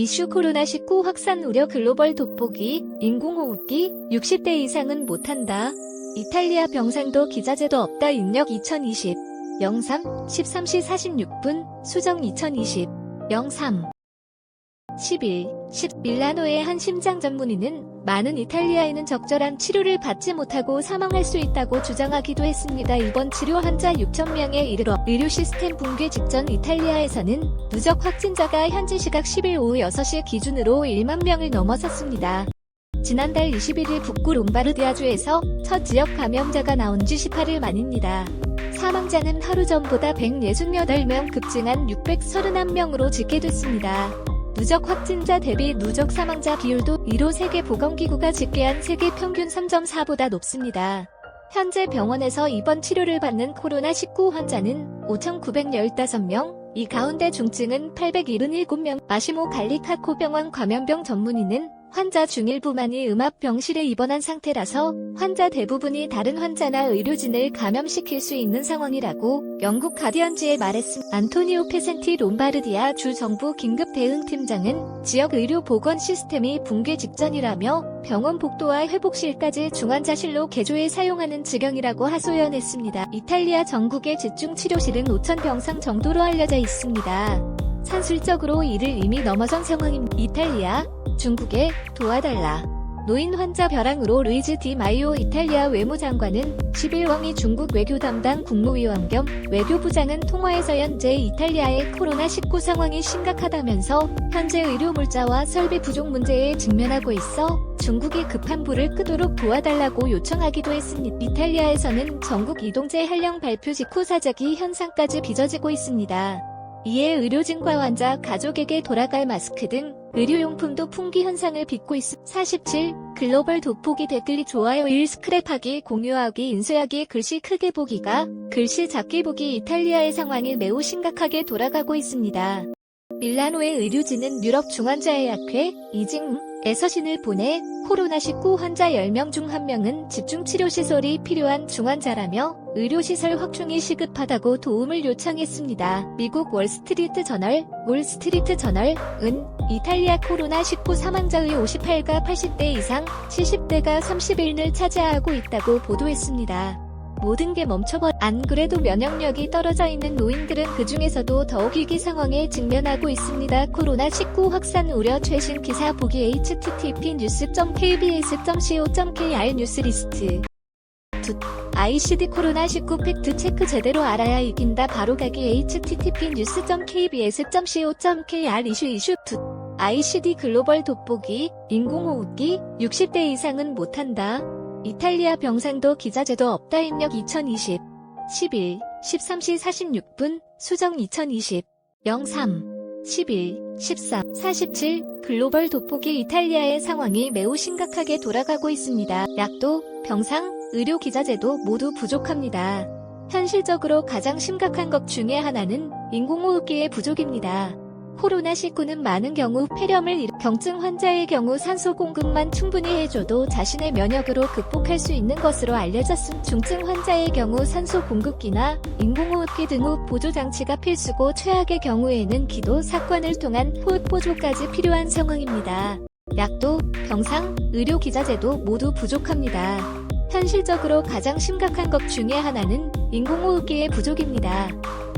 이슈 코로나19 확산 우려 글로벌 돋보기, 인공호흡기, 60대 이상은 못한다. 이탈리아 병상도 기자재도 없다 인력 2020. 03, 13시 46분, 수정 2020. 03. 11, 10 밀라노의 한 심장 전문의는 많은 이탈리아인은 적절한 치료를 받지 못하고 사망할 수 있다고 주장하기도 했습니다. 이번 치료 환자 6,000명에 이르러 의료 시스템 붕괴 직전 이탈리아에서는 누적 확진자가 현지 시각 10일 오후 6시 기준으로 1만 명을 넘어섰습니다. 지난달 21일 북부 롬바르디아주에서 첫 지역 감염자가 나온 지 18일 만입니다. 사망자는 하루 전보다 168명 급증한 631명으로 집계됐습니다. 누적 확진자 대비 누적 사망자 비율도 1호 세계보건기구가 집계한 세계 평균 3.4보다 높습니다. 현재 병원에서 입원 치료를 받는 코로나19 환자는 5,915명, 이 가운데 중증은 877명, 마시모 갈리카코 병원 감염병 전문의는 환자 중 일부만이 음압병실에 입원한 상태라서 환자 대부분이 다른 환자나 의료진을 감염시킬 수 있는 상황이라고 영국 가디언지에 말했음. 안토니오 페센티 롬바르디아 주 정부 긴급 대응팀장은 지역 의료 보건 시스템이 붕괴 직전이라며 병원 복도와 회복실까지 중환자실로 개조해 사용하는 지경이라고 하소연했습니다. 이탈리아 전국의 집중 치료실은 5천 병상 정도로 알려져 있습니다. 산술적으로 이를 이미 넘어선 상황입니다. 이탈리아, 중국에 도와달라. 노인 환자 벼랑으로 루이즈 디 마이오 이탈리아 외무장관은 11왕이 중국 외교 담당 국무위원 겸 외교부장은 통화에서 현재 이탈리아의 코로나19 상황이 심각하다면서 현재 의료 물자와 설비 부족 문제에 직면하고 있어 중국이 급한 불을 끄도록 도와달라고 요청하기도 했습니다. 이탈리아에서는 전국 이동제 한령 발표 직후 사재기 현상까지 빚어지고 있습니다. 이에 의료진과 환자, 가족에게 돌아갈 마스크 등 의료용품도 풍기 현상을 빚고 있음. 47. 글로벌 돋보기 댓글이 좋아요 1 스크랩하기 공유하기 인쇄하기 글씨 크게 보기가 글씨 작게 보기 이탈리아의 상황이 매우 심각하게 돌아가고 있습니다. 밀라노의 의료진은 유럽 중환자의학회 이징 에 서신을 보내 코로나19 환자 10명 중 1명은 집중치료시설이 필요한 중환자라며 의료시설 확충이 시급하다고 도움을 요청했습니다. 미국 월스트리트 저널, 월스트리트 저널은 이탈리아 코로나19 사망자의 58가 80대 이상, 70대가 31을 차지하고 있다고 보도했습니다. 모든 게 멈춰버. 안 그래도 면역력이 떨어져 있는 노인들은 그 중에서도 더욱 위기 상황에 직면하고 있습니다. 코로나19 확산 우려 최신 기사 보기 http news.kbs.co.kr 뉴스 리스트. 두, ICD 코로나19 팩트 체크 제대로 알아야 이긴다. 바로 가기 http news.kbs.co.kr 이슈 이슈 두. ICD 글로벌 돋보기 인공호흡기 60대 이상은 못한다. 이탈리아 병상도 기자재도 없다 입력 2020 11 13시 46분 수정 2020 03 11 13 47 글로벌 돋보기 이탈리아의 상황이 매우 심각하게 돌아가고 있습니다. 약도, 병상, 의료 기자재도 모두 부족합니다. 현실적으로 가장 심각한 것 중에 하나는 인공호흡기의 부족입니다. 코로나19는 많은 경우 폐렴을 일으 경증 환자의 경우 산소 공급만 충분히 해줘도 자신의 면역으로 극복할 수 있는 것으로 알려졌음. 중증 환자의 경우 산소 공급기나 인공호흡기 등 호흡 보조 장치가 필수고 최악의 경우에는 기도 사건을 통한 호흡 보조까지 필요한 상황입니다. 약도, 병상, 의료 기자재도 모두 부족합니다. 현실적으로 가장 심각한 것 중에 하나는 인공호흡기의 부족입니다.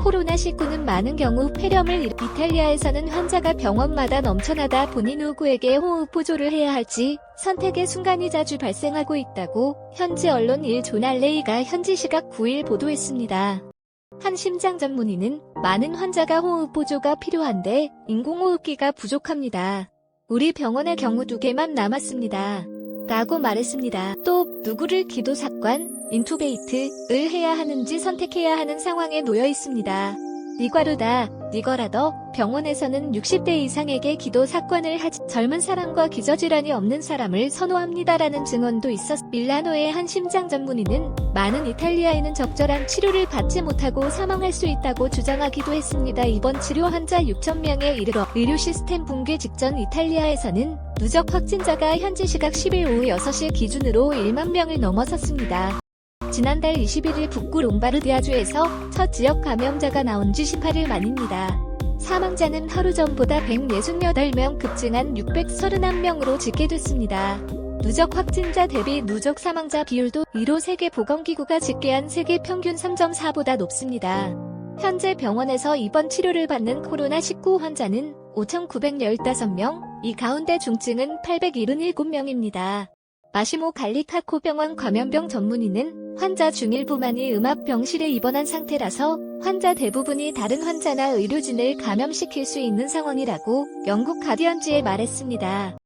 코로나19는 많은 경우 폐렴을 일으 이탈리아에서는 환자가 병원마다 넘쳐나다 본인 누구에게 호흡 보조를 해야 할지 선택의 순간이 자주 발생하고 있다고 현지 언론 일 조날레이가 현지 시각 9일 보도했습니다. 한 심장 전문의는 많은 환자가 호흡 보조가 필요한데 인공호흡기가 부족합니다. 우리 병원의 경우 두 개만 남았습니다. 라고 말했습니다. 또 누구를 기도 삭관, 인투베이트를 해야 하는지 선택해야 하는 상황에 놓여 있습니다. 니과르다, 니거라더 병원에서는 60대 이상에게 기도 삭관을 하지 젊은 사람과 기저질환이 없는 사람을 선호합니다라는 증언도 있었. 밀라노의 한 심장 전문의는 많은 이탈리아인은 적절한 치료를 받지 못하고 사망할 수 있다고 주장하기도 했습니다. 이번 치료 환자 6,000명에 이르러 의료 시스템 붕괴 직전 이탈리아에서는 누적 확진자가 현지 시각 10일 오후 6시 기준으로 1만 명을 넘어섰습니다. 지난달 21일 북구 롬바르디아주에서 첫 지역 감염자가 나온 지 18일 만입니다. 사망자는 하루 전보다 168명 급증한 631명으로 집계됐습니다. 누적 확진자 대비 누적 사망자 비율도 1호 세계보건기구가 집계한 세계 평균 3.4보다 높습니다. 현재 병원에서 입원 치료를 받는 코로나19 환자는 5,915명, 이 가운데 중증은 877명입니다. 마시모 갈리카코 병원 감염병 전문의는 환자 중 일부만이 음압병실에 입원한 상태라서 환자 대부분이 다른 환자나 의료진을 감염시킬 수 있는 상황이라고 영국 가디언지에 말했습니다.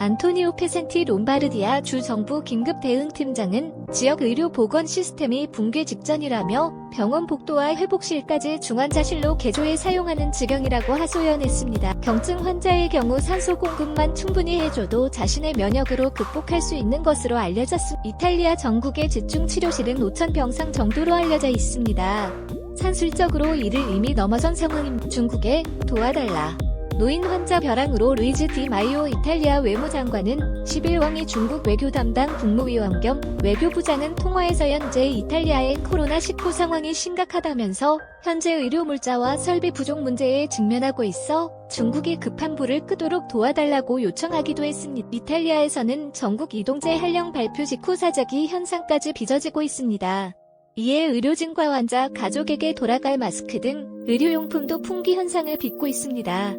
안토니오 페센티 롬바르디아 주 정부 긴급 대응팀장은 지역 의료 보건 시스템이 붕괴 직전이라며 병원 복도와 회복실까지 중환자실로 개조해 사용하는 지경이라고 하소연했습니다. 경증 환자의 경우 산소 공급만 충분히 해줘도 자신의 면역으로 극복할 수 있는 것으로 알려졌습니다. 이탈리아 전국의 집중 치료실은 5천 병상 정도로 알려져 있습니다. 산술적으로 이를 이미 넘어선 상황입니다. 중국에 도와달라. 노인 환자 벼랑으로 루이즈 디 마이오 이탈리아 외무장관은 11왕이 중국 외교 담당 국무위원 겸 외교부장은 통화에서 현재 이탈리아의 코로나19 상황이 심각하다면서 현재 의료 물자와 설비 부족 문제에 직면하고 있어 중국이 급한 불을 끄도록 도와달라고 요청하기도 했습니다. 이탈리아에서는 전국 이동제 한령 발표 직후 사재기 현상까지 빚어지고 있습니다. 이에 의료진과 환자 가족에게 돌아갈 마스크 등 의료용품도 품귀 현상을 빚고 있습니다.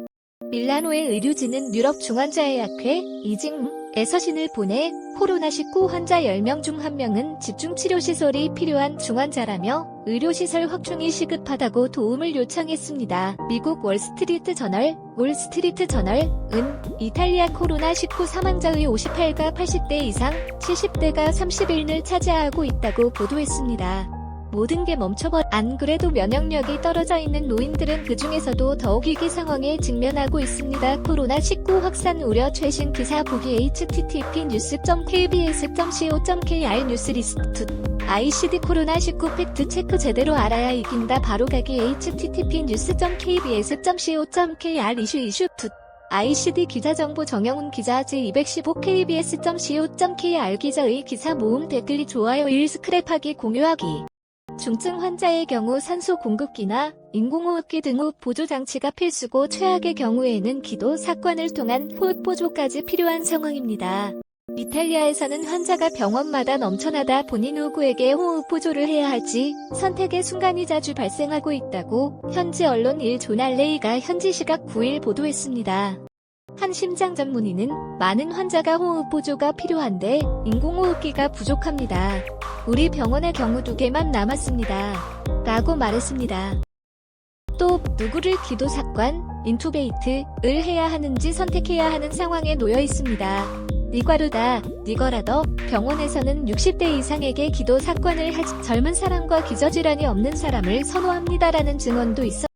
밀라노의 의료진은 유럽 중환자의학회 이징에 서 신을 보내 코로나19 환자 10명 중 1명은 집중치료시설이 필요한 중환자라며 의료시설 확충이 시급하다고 도움을 요청했습니다. 미국 월스트리트 저널, 월스트리트 저널은 이탈리아 코로나19 사망자의 58가 80대 이상, 70대가 31을 차지하고 있다고 보도했습니다. 모든 게 멈춰버. 안 그래도 면역력이 떨어져 있는 노인들은 그 중에서도 더욱 위기 상황에 직면하고 있습니다. 코로나19 확산 우려 최신 기사 보기 http news.kbs.co.kr 뉴스 리스트. ICD 코로나19 팩트 체크 제대로 알아야 이긴다. 바로 가기 http news.kbs.co.kr 이슈 이슈 두. ICD 기자정보 정영훈 기자 제215kbs.co.kr 기자의 기사 모음 댓글이 좋아요 1 스크랩하기 공유하기 중증 환자의 경우 산소 공급기나 인공호흡기 등 호흡 보조 장치가 필수고 최악의 경우에는 기도 사건을 통한 호흡 보조까지 필요한 상황입니다. 이탈리아에서는 환자가 병원마다 넘쳐나다 본인 누구에게 호흡 보조를 해야 할지 선택의 순간이 자주 발생하고 있다고 현지 언론 일 조날레이가 현지 시각 9일 보도했습니다. 한 심장 전문의는 많은 환자가 호흡 보조가 필요한데 인공호흡기가 부족합니다. 우리 병원의 경우 두 개만 남았습니다. 라고 말했습니다. 또 누구를 기도 삭관, 인투베이트를 해야 하는지 선택해야 하는 상황에 놓여 있습니다. 니과르다, 니거라더 병원에서는 60대 이상에게 기도 삭관을 하지 젊은 사람과 기저질환이 없는 사람을 선호합니다라는 증언도 있어